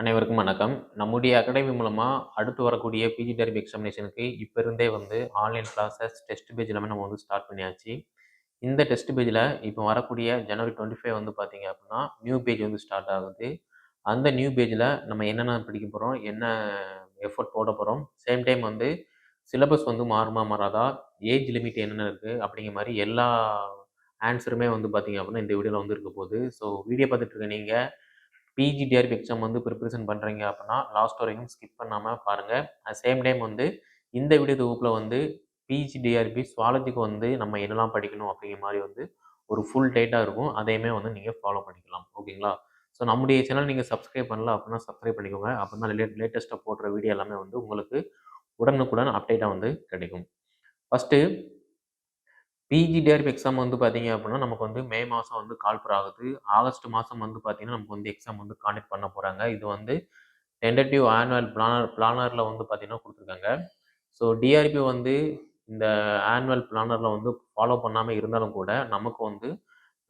அனைவருக்கும் வணக்கம். நம்முடைய அகாடமி மூலமாக அடுத்து வரக்கூடிய பிஜி டெர்பி எக்ஸாமினேஷனுக்கு இப்போ இருந்தே வந்து ஆன்லைன் கிளாஸஸ், டெஸ்ட் பேஜ் எல்லாமே நம்ம வந்து ஸ்டார்ட் பண்ணியாச்சு. இந்த டெஸ்ட் பேஜில் இப்போ வரக்கூடிய ஜனவரி 25 வந்து பார்த்தீங்க அப்படின்னா, நியூ பேஜ் வந்து ஸ்டார்ட் ஆகுது. அந்த நியூ பேஜில் நம்ம என்னென்ன படிக்க போகிறோம் என்ன எஃபோர்ட் போட போகிறோம் சேம் டைம் வந்து சிலபஸ் வந்து மாறுமா மாறாதா, ஏஜ் லிமிட் என்னென்ன இருக்குது அப்படிங்கிற மாதிரி எல்லா ஆன்சருமே வந்து பார்த்தீங்க அப்படின்னா, இந்த வீடியோவில் வந்து இருக்க போகுது. ஸோ வீடியோ பார்த்துட்டு இருக்க பிஜி டிஆர்பி எக்ஸாம் வந்து ப்ரிப்பரேஷன் பண்ணுறீங்க அப்படின்னா, லாஸ்ட் வரைக்கும் ஸ்கிப் பண்ணாமல் பாருங்கள் அட் சேம் டைம் வந்து இந்த வீடியோ தொகுப்பில் வந்து பிஜி டிஆர்பி சுவாலஜிக்கு வந்து நம்ம என்னெல்லாம் படிக்கணும் அப்படிங்கிற மாதிரி வந்து ஒரு ஃபுல் டேட்டாக இருக்கும். அதையுமே வந்து நீங்கள் ஃபாலோ பண்ணிக்கலாம். ஓகேங்களா? ஸோ நம்முடைய சேனல் நீங்கள் சப்ஸ்கிரைப் பண்ணல அப்படின்னா சப்ஸ்கிரைப் பண்ணிக்கோங்க. அப்பதான் லே லேட்டஸ்ட்டாக போடுற வீடியோ எல்லாமே வந்து உங்களுக்கு உடனுக்குடன் அப்டேட்டாக வந்து கிடைக்கும். ஃபஸ்ட்டு பிஜி டிஆர்பி எக்ஸாம் வந்து பார்த்தீங்க அப்படின்னா, நமக்கு வந்து மே மாதம் வந்து கால்பர் ஆகுது. ஆகஸ்ட் மாதம் வந்து பார்த்தீங்கன்னா, நமக்கு வந்து எக்ஸாம் வந்து காண்டக்ட் பண்ண போகிறாங்க இது வந்து டென்டேட்டிவ் ஆனுவல் பிளானர் பிளானரில் வந்து பார்த்தீங்கன்னா கொடுத்துருக்காங்க. ஸோ டிஆர்பி வந்து இந்த ஆனுவல் பிளானரில் வந்து ஃபாலோ பண்ணாமல் இருந்தாலும் கூட, நமக்கு வந்து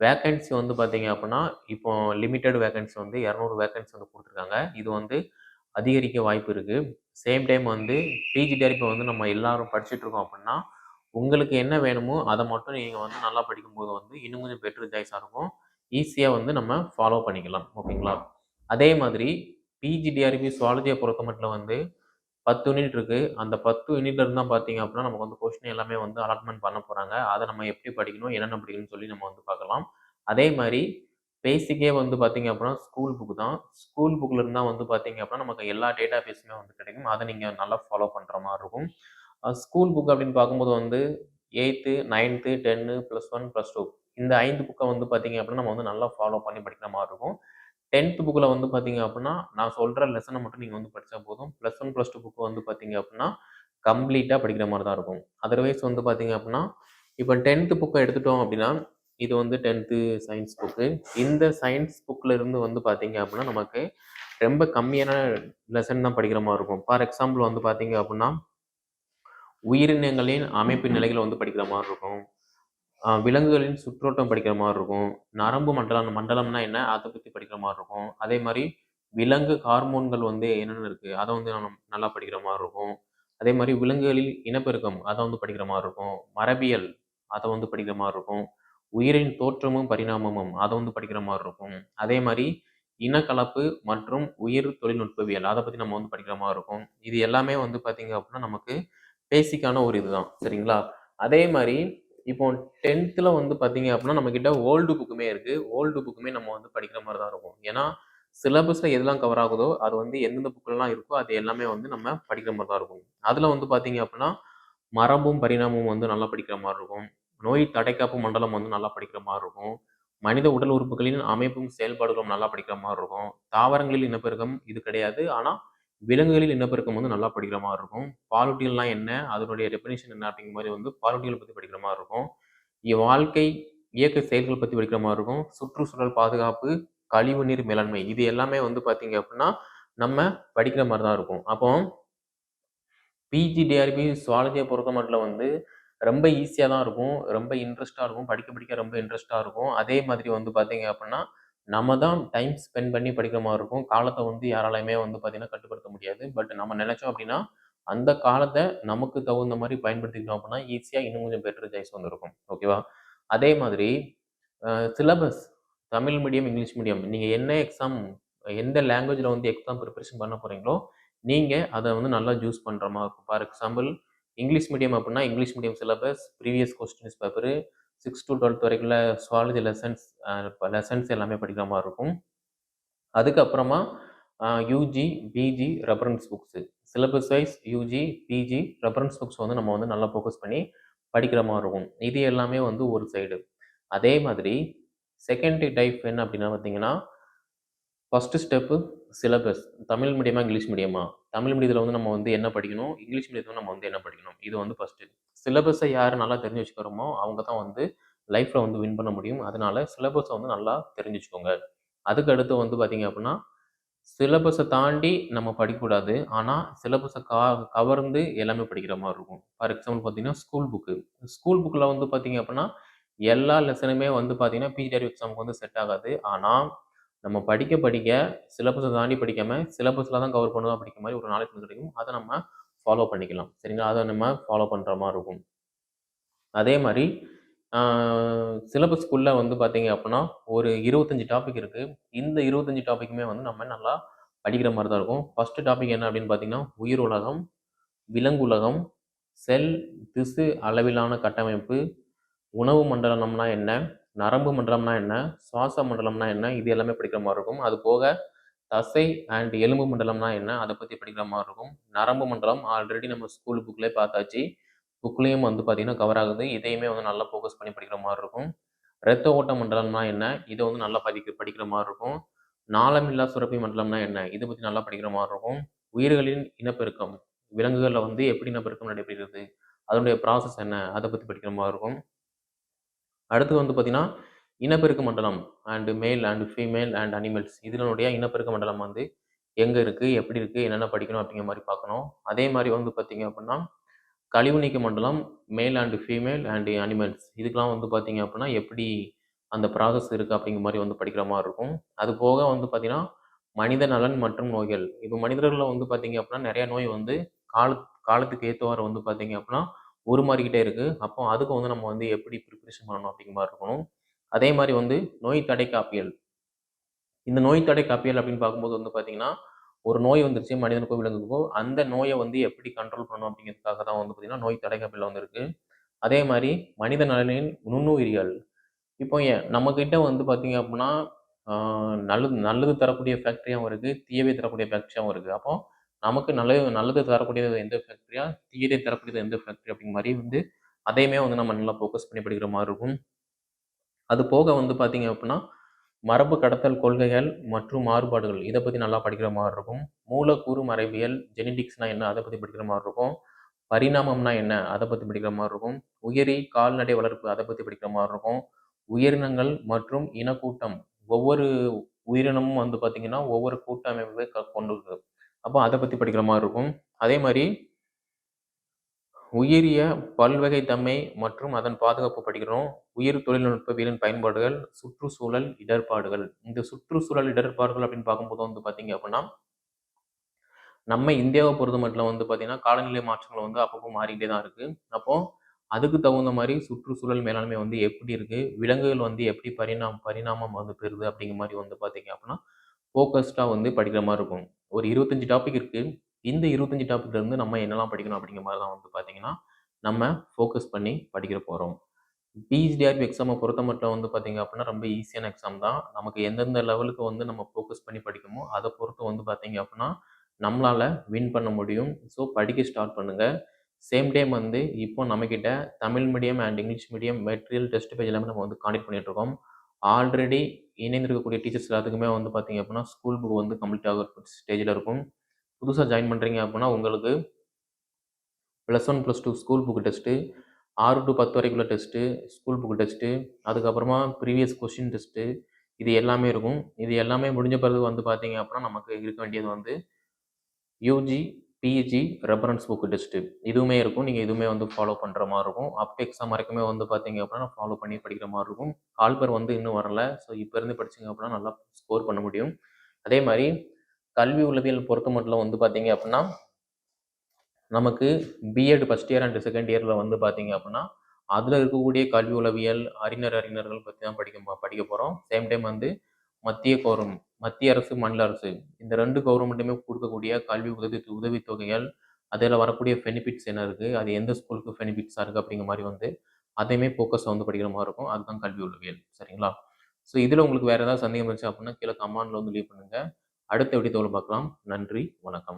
வேக்கன்சி வந்து பார்த்தீங்க அப்படின்னா, இப்போ லிமிட்டட் வேக்கன்சி வந்து 200 வேக்கன்சி வந்து கொடுத்துருக்காங்க. இது வந்து அதிகரிக்க வாய்ப்பு இருக்குது சேம் டைம் வந்து பிஜி டிஆர்பி வந்து நம்ம எல்லாரும் படிச்சுட்டு இருக்கோம் அப்படின்னா, உங்களுக்கு என்ன வேணுமோ அதை மட்டும் நீங்கள் வந்து நல்லா படிக்கும்போது வந்து இன்னும் கொஞ்சம் பெட்டர் சாய்ஸாக இருக்கும். ஈஸியாக வந்து நம்ம ஃபாலோ பண்ணிக்கலாம். ஓகேங்களா? அதே மாதிரி பிஜிடிஆர்பி சுவாலஜியை பொறுத்த மட்டும் வந்து 10 யூனிட் இருக்குது அந்த 10 யூனிட்ல இருந்தால் பார்த்தீங்க அப்படின்னா, நமக்கு வந்து கொஸ்டின் எல்லாமே வந்து அலாட்மெண்ட் பண்ண போகிறாங்க அதை நம்ம எப்படி படிக்கணும், என்னென்ன படிக்கணும்னு சொல்லி நம்ம வந்து பார்க்கலாம். அதே மாதிரி பேசிக்கே வந்து பார்த்தீங்க அப்படின்னா, ஸ்கூல் புக் தான். ஸ்கூல் புக்ல இருந்தால் வந்து பார்த்தீங்க அப்படின்னா, நமக்கு எல்லா டேட்டா பேஸுமே வந்து கிடைக்கும். அதை நீங்கள் நல்லா ஃபாலோ பண்ணுற மாதிரி இருக்கும். ஸ்கூல் புக் அப்படின்னு பார்க்கும்போது வந்து 8த், 9த், 10 ப்ளஸ் ஒன் ப்ளஸ் டூ இந்த ஐந்து புக்கை வந்து பார்த்தீங்க அப்படின்னா, நம்ம வந்து நல்லா ஃபாலோ பண்ணி படிக்கிற மாதிரி இருக்கும். டென்த்து புக்கில் வந்து பார்த்தீங்க அப்படின்னா, நான் சொல்கிற லெசனை மட்டும் நீங்கள் வந்து படித்தா போதும். Plus one plus two book வந்து பார்த்தீங்க அப்படின்னா, கம்ப்ளீட்டாக படிக்கிற மாதிரி தான் இருக்கும். அதர்வைஸ் வந்து பார்த்தீங்க அப்படின்னா, இப்போ டென்த்து புக்கை எடுத்துட்டோம் அப்படின்னா, இது வந்து டென்த்து சயின்ஸ் புக்கு. இந்த சயின்ஸ் புக்கில் இருந்து வந்து பார்த்தீங்க அப்படின்னா, நமக்கு ரொம்ப கம்மியான லெசன் தான் படிக்கிற மாதிரி இருக்கும். ஃபார் எக்ஸாம்பிள் வந்து பார்த்தீங்க அப்படின்னா, உயிரினங்களின் அமைப்பு நிலைகள வந்து படிக்கிற மாரி இருக்கும். விலங்குகளின் சுற்றோட்டம் படிக்கிற மாரி இருக்கும். நரம்பு மண்டலம் மண்டலம்னா என்ன? அத பத்தி படிக்கிற மாரி இருக்கும். அதே மாரி விலங்கு ஹார்மோன்கள் வந்து என்னென்ன இருக்கு? அத வந்து நம்ம நல்லா படிக்கிற மாரி இருக்கும். அதே மாரி விலங்குகளில் இனப்பெருக்கம் அத வந்து படிக்கிற மாரி இருக்கும். மரபியல் அத வந்து படிக்கிற மாரி இருக்கும். உயிரின் தோற்றமும், பரிணாமமும் அத வந்து படிக்கிற மாரி இருக்கும். அதே மாரி இனக்கலப்பு மற்றும் உயிர் தொழில்நுட்பவியல் அத பத்தி நம்ம வந்து படிக்கிற மாரி இருக்கும். இது எல்லாமே வந்து பார்த்தீங்க அப்படின்னா, நமக்கு பேசிக்கான ஒரு இதுதான். சரிங்களா? அதே மாதிரி இப்போ 10த்ல வந்து பார்த்தீங்க அப்படின்னா, நம்மக்கிட்ட ஓல்டு புக்குமே இருக்குது ஓல்டு புக்குமே நம்ம வந்து படிக்கிற மாதிரி தான் இருக்கும். ஏன்னா, சிலபஸில் எதெல்லாம் கவர் ஆகுதோ, அது வந்து எந்தெந்த புக்கெல்லாம் இருக்கோ, அது எல்லாமே வந்து நம்ம படிக்கிற மாதிரி தான் இருக்கும். அதில் வந்து பார்த்தீங்க அப்படின்னா, மரபும், பரிணாமமும் வந்து நல்லா படிக்கிற மாதிரி இருக்கும். நோய் தடைக்காப்பு மண்டலம் வந்து நல்லா படிக்கிற மாதிரி இருக்கும். மனித உடல் உறுப்புகளின் அமைப்பும், செயல்பாடுகளும் நல்லா படிக்கிற மாதிரி இருக்கும். தாவரங்களில் இனப்பெருக்கம் இது கிடையாது. ஆனால் விலங்குகளில் இனப்பெருக்கம் வந்து நல்லா படிக்கிற மாதிரி இருக்கும். பாலூட்டிகள்லாம் என்ன? அதனுடைய டெஃபினிஷன் என்ன? அப்படிங்கிற மாதிரி வந்து பாலூட்டிகள் பற்றி படிக்கிற மாதிரி இருக்கும். வாழ்க்கை இயக்க செயல்கள் பற்றி படிக்கிற மாதிரி இருக்கும். சுற்றுச்சூழல் பாதுகாப்பு, கழிவு நீர் மேலாண்மை இது எல்லாமே வந்து பார்த்தீங்க அப்படின்னா, நம்ம படிக்கிற மாதிரி தான் இருக்கும். அப்போ பிஜிடிஆர்பி சுவாலஜியை பொறுத்த மட்டும் வந்து ரொம்ப ஈஸியாக தான் இருக்கும். ரொம்ப இன்ட்ரெஸ்ட்டாக இருக்கும். படிக்க படிக்க ரொம்ப இன்ட்ரெஸ்ட்டாக இருக்கும். அதே மாதிரி வந்து பார்த்தீங்க அப்படின்னா, நம்ம தான் டைம் ஸ்பெண்ட் பண்ணி படிக்கிற மாதிரி இருக்கும். காலத்தை வந்து யாராலையுமே வந்து பார்த்திங்கன்னா கட்டுப்படுத்த முடியாது. பட் நம்ம நினச்சோம் அப்படின்னா, அந்த காலத்தை நமக்கு தகுந்த மாதிரி பயன்படுத்திக்கிட்டோம் அப்படின்னா, ஈஸியாக இன்னும் கொஞ்சம் பெட்டர் சாய்ஸ் வந்துருக்கும் ஓகேவா? அதே மாதிரி syllabus Tamil medium, English medium நீங்கள் என்ன எக்ஸாம் எந்த லாங்குவேஜில் வந்து எக்ஸாம் ப்ரிப்பரேஷன் பண்ண போகிறீங்களோ நீங்கள் அதை வந்து நல்லா ஜூஸ் பண்ணுற மாதிரி இருக்கும். ஃபார் எக்ஸாம்பிள் இங்கிலீஷ் மீடியம் அப்படின்னா, English medium syllabus, previous questions paper six to twelfth வரைக்குள்ள zoology lessons lessons எல்லாமே படிக்கிற மாதிரி இருக்கும். அதுக்கப்புறமா UG PG reference books. Syllabus wise UG PG reference books வந்து நம்ம வந்து நல்லா ஃபோக்கஸ் பண்ணி படிக்கிற மாதிரி இருக்கும். இது எல்லாமே வந்து ஒரு சைடு. அதே மாதிரி செகண்ட் டைப் என்ன அப்படின்னா பார்த்தீங்கன்னா, ஃபஸ்ட்டு ஸ்டெப்பு சிலபஸ். தமிழ் மீடியமா? இங்கிலீஷ் மீடியமா? தமிழ் மீடியத்தில் வந்து நம்ம வந்து என்ன படிக்கணும்? இங்கிலீஷ் மீடியத்தில் நம்ம வந்து என்ன படிக்கணும்? இது வந்து ஃபஸ்ட்டு சிலபஸை யார் நல்லா தெரிஞ்சு வச்சுக்கிறோமோ, அவங்க தான் வந்து லைஃப்பில் வந்து வின் பண்ண முடியும். அதனால சிலபஸை வந்து நல்லா தெரிஞ்சு வச்சுக்கோங்க. அதுக்கு அடுத்து வந்து பார்த்தீங்க அப்படின்னா, சிலபஸை தாண்டி நம்ம படிக்கக்கூடாது. ஆனால் சிலபஸை கா கவர்ந்து எல்லாமே படிக்கிற மாதிரி இருக்கும். ஃபார் எக்ஸாம்பிள் பார்த்தீங்கன்னா, ஸ்கூல் புக்கு. ஸ்கூல் புக்கில் வந்து பார்த்தீங்க அப்படின்னா, எல்லா லெசனுமே வந்து பார்த்தீங்கன்னா, பிஜிஆர் எக்ஸாமுக்கு வந்து செட் ஆகாது. ஆனால் நம்ம படிக்க படிக்க சிலபஸை தாண்டி படிக்காமல் சிலபஸில் தான் கவர் பண்ணுவோம் அப்படிங்கிற மாதிரி ஒரு நாலேஜ் கிடைக்கும் அதை நம்ம ஃபாலோ பண்ணிக்கலாம். சரிங்களா? அதை நம்ம ஃபாலோ பண்ணுற மாதிரி இருக்கும். அதே மாதிரி சிலபஸ்க்குள்ளே வந்து பார்த்தீங்க அப்படின்னா ஒரு இருபத்தஞ்சி டாபிக் இருக்குது இந்த இருபத்தஞ்சி டாப்பிக்குமே வந்து நம்ம நல்லா படிக்கிற மாதிரி தான் இருக்கும். ஃபஸ்ட்டு டாபிக் என்ன அப்படின்னு பார்த்தீங்கன்னா உயிர் உலகம் விலங்குலகம் செல் திசு அளவிலான கட்டமைப்பு உணவு மண்டலம்னா என்ன நரம்பு மண்டலம்னா என்ன? சுவாச மண்டலம்னா என்ன? இது எல்லாமே படிக்கிற மாதிரி இருக்கும். அது போக தசை அண்ட் எலும்பு மண்டலம்னா என்ன? அதை பற்றி படிக்கிற மாதிரி இருக்கும். நரம்பு மண்டலம் ஆல்ரெடி நம்ம ஸ்கூல் புக்லேயே பார்த்தாச்சு. புக்லேயும் வந்து பார்த்திங்கன்னா கவர் ஆகுது. இதையுமே வந்து நல்லா ஃபோக்கஸ் பண்ணி படிக்கிற மாதிரி இருக்கும். ரத்த ஓட்ட மண்டலம்னா என்ன? இதை வந்து நல்லா படிக்க படிக்கிற மாதிரி இருக்கும். நாளமில்லா சுரப்பி மண்டலம்னா என்ன? இதை பற்றி நல்லா படிக்கிற மாதிரி இருக்கும். உயிர்களின் இனப்பெருக்கம். விலங்குகளில் வந்து எப்படி இனப்பெருக்கம் நடைபெறுகிறது? அதனுடைய ப்ராசஸ் என்ன? அதை பற்றி படிக்கிற மாதிரி இருக்கும். அடுத்து வந்து பார்த்திங்கன்னா இனப்பெருக்க மண்டலம் அண்டு மேல் அண்டு ஃபீமேல் அண்ட் அனிமல்ஸ் இதனுடைய இனப்பெருக்க மண்டலம் வந்து எங்கே இருக்குது எப்படி இருக்குது என்னென்ன படிக்கணும் அப்படிங்கிற மாதிரி பார்க்கணும். அதே மாதிரி வந்து பார்த்திங்க அப்படின்னா கழிவு நீக்க மண்டலம் மேல் அண்டு ஃபீமேல் அண்டு அனிமல்ஸ் இதுக்கெலாம் வந்து பார்த்திங்க அப்படின்னா எப்படி அந்த ப்ராசஸ் இருக்குது அப்படிங்கிற மாதிரி வந்து படிக்கிற மாதிரி இருக்கும். அது போக வந்து பார்த்திங்கன்னா மனித நலன் மற்றும் நோய்கள். இப்போ மனிதர்களில் வந்து பார்த்திங்க அப்படின்னா நிறையா நோய் வந்து கால காலத்துக்கு ஏற்றவாறு வந்து பார்த்திங்க அப்படின்னா உருமாறிக்கிட்டே இருக்குது அப்போ அதுக்கு வந்து நம்ம வந்து எப்படி ப்ரிப்ரேஷன் பண்ணணும் அப்படிங்கிற மாதிரி இருக்கணும். அதே மாதிரி வந்து நோய் தடை காப்பியல். இந்த நோய் தடை காப்பியல் அப்படின்னு பார்க்கும்போது வந்து பார்த்தீங்கன்னா ஒரு நோய் வந்துருச்சு மனிதனுக்கோ விலங்குக்கோ அந்த நோயை வந்து எப்படி கண்ட்ரோல் பண்ணணும் அப்படிங்கிறதுக்காக தான் வந்து பார்த்தீங்கன்னா நோய் தடை காப்பியல் வந்திருக்கு அதே மாதிரி மனித நலனின் நுண்ணுயிரியல். இப்போ ஏன் நம்மக்கிட்ட வந்து பார்த்தீங்க அப்படின்னா நல்லது நல்லது தரக்கூடிய ஃபேக்ட்ரியாகவும் இருக்குது தீயவே தரக்கூடிய ஃபேக்ட்ரியாகவும் இருக்குது அப்போ நமக்கு நல்லது நல்லது தரக்கூடியது எந்த ஃபேக்ட்ரியா தீயதை தரக்கூடியது எந்த ஃபேக்ட்ரி அப்படிங்கிற மாதிரி வந்து அதையுமே வந்து நம்ம நல்லா ஃபோக்கஸ் பண்ணி படிக்கிற மாதிரி இருக்கும். அது போக வந்து பார்த்தீங்க அப்படின்னா மரபு கடத்தல் கொள்கைகள் மற்றும் மாறுபாடுகள் இதை பற்றி நல்லா படிக்கிற மாதிரி இருக்கும். மூலக்கூறு மரபியல் ஜெனடிக்ஸ்னால் என்ன அதை பற்றி படிக்கிற மாதிரி இருக்கும். பரிணாமம்னா என்ன அதை பற்றி படிக்கிற மாதிரி இருக்கும். உயிரி கால்நடை வளர்ப்பு அதை பற்றி படிக்கிற மாதிரி இருக்கும். உயிரினங்கள் மற்றும் இனக்கூட்டம் ஒவ்வொரு உயிரினமும் வந்து பார்த்திங்கன்னா ஒவ்வொரு கூட்டமைப்பை கொண்டு அப்போ அதை பற்றி படிக்கிற மாதிரி இருக்கும். அதே மாதிரி உயிரிய பல்வகைத்தன்மை மற்றும் அதன் பாதுகாப்பு படிக்கிறோம். உயிர் தொழில்நுட்பவியலின் பயன்பாடுகள் சுற்றுச்சூழல் இடர்பாடுகள். இந்த சுற்றுச்சூழல் இடர்பாடுகள் அப்படின்னு பார்க்கும்போது வந்து பார்த்தீங்க அப்படின்னா நம்ம இந்தியாவை பொறுத்த மட்டும் வந்து பார்த்தீங்கன்னா காலநிலை மாற்றங்கள் வந்து அப்பப்போ மாறிக்கிட்டே தான் இருக்குது அப்போது அதுக்கு தகுந்த மாதிரி சுற்றுச்சூழல் மேலாண்மை வந்து எப்படி இருக்குது விலங்குகள் வந்து எப்படி பரிணாம பரிணாமம் வந்து பெறுது அப்படிங்கிற மாதிரி வந்து பார்த்தீங்க அப்படின்னா ஃபோக்கஸ்டாக வந்து படிக்கிற மாதிரி இருக்கும். ஒரு இருபத்தஞ்சி டாபிக் இருக்குது இந்த இருபத்தஞ்சி டாபிக்லேருந்து நம்ம என்னெல்லாம் படிக்கணும் அப்படிங்கிற மாதிரி தான் வந்து பார்த்தீங்கன்னா நம்ம ஃபோக்கஸ் பண்ணி படிக்கிற போகிறோம் பிஹெச்டிஆர்பி எக்ஸாமை பொறுத்த மட்டும் வந்து பார்த்திங்க அப்படின்னா ரொம்ப ஈஸியான எக்ஸாம் தான். நமக்கு எந்தெந்த லெவலுக்கு வந்து நம்ம ஃபோக்கஸ் பண்ணி படிக்கணுமோ அதை பொறுத்து வந்து பார்த்தீங்க அப்படின்னா நம்மளால் வின் பண்ண முடியும். ஸோ படிக்க ஸ்டார்ட் பண்ணுங்கள் சேம் டைம் வந்து இப்போ நம்மக்கிட்ட Tamil medium and English medium material test page எல்லாமே நம்ம வந்து காண்டக்ட் பண்ணிகிட்ருக்கோம் ஆல்ரெடி இணைந்திருக்கக்கூடிய டீச்சர்ஸ் எல்லாத்துக்குமே வந்து பார்த்தீங்க அப்படின்னா ஸ்கூல் புக் வந்து கம்ப்ளீட் ஆகிற ஸ்டேஜில் இருக்கும். புதுசாக ஜாயின் பண்ணுறீங்க அப்படின்னா உங்களுக்கு plus one plus two school book test ஆறு டு பத்து வரைக்குள்ள டெஸ்ட்டு ஸ்கூல் புக் டெஸ்ட்டு அதுக்கப்புறமா ப்ரீவியஸ் கொஷின் டெஸ்ட்டு இது எல்லாமே இருக்கும். இது எல்லாமே முடிஞ்ச பிறகு வந்து பார்த்தீங்க அப்படின்னா நமக்கு இருக்க வேண்டியது வந்து UG PG reference book test இதுவுமே இருக்கும். நீங்கள் இதுவுமே வந்து ஃபாலோ பண்ணுற மாதிரி இருக்கும். அப் எக்ஸாம் வரைக்குமே வந்து பார்த்தீங்க அப்படின்னா ஃபாலோ பண்ணி படிக்கிற மாதிரி இருக்கும். கால்பர் வந்து இன்னும் வரல. ஸோ இப்போ இருந்து படிச்சிங்க அப்படின்னா நல்லா ஸ்கோர் பண்ண முடியும். அதே மாதிரி கல்வி உளவியல் பொறுத்த மட்டும் வந்து பார்த்தீங்க அப்படின்னா நமக்கு BEd first year and second இயரில் வந்து பார்த்தீங்க அப்படின்னா அதில் இருக்கக்கூடிய கல்வி உளவியல் அறிஞர் அறிஞர்கள் பற்றி தான் படிக்க படிக்க போகிறோம் சேம் டைம் வந்து மத்திய கோரும். மத்திய அரசு மாநில அரசு. இந்த ரெண்டு கவர்மெண்ட்டுமே கொடுக்கக்கூடிய கல்வி உதவி உதவித்தொகைகள் அதில் வரக்கூடிய பெனிஃபிட்ஸ் என்ன இருக்குது அது எந்த ஸ்கூலுக்கு பெனிஃபிட்ஸாக இருக்குது அப்படிங்கிற மாதிரி வந்து அதையுமே ஃபோக்கஸ் வந்து படிக்கிற மாதிரி இருக்கும். அதுதான் கல்வி உளவியல். சரிங்களா? ஸோ இதில் உங்களுக்கு வேறு ஏதாவது சந்தேகம் இருந்துச்சு அப்படின்னா கீழே கமாண்டில் வந்து லீவ் பண்ணுங்கள் அடுத்த வீடியோவில் பார்க்கலாம். நன்றி வணக்கம்.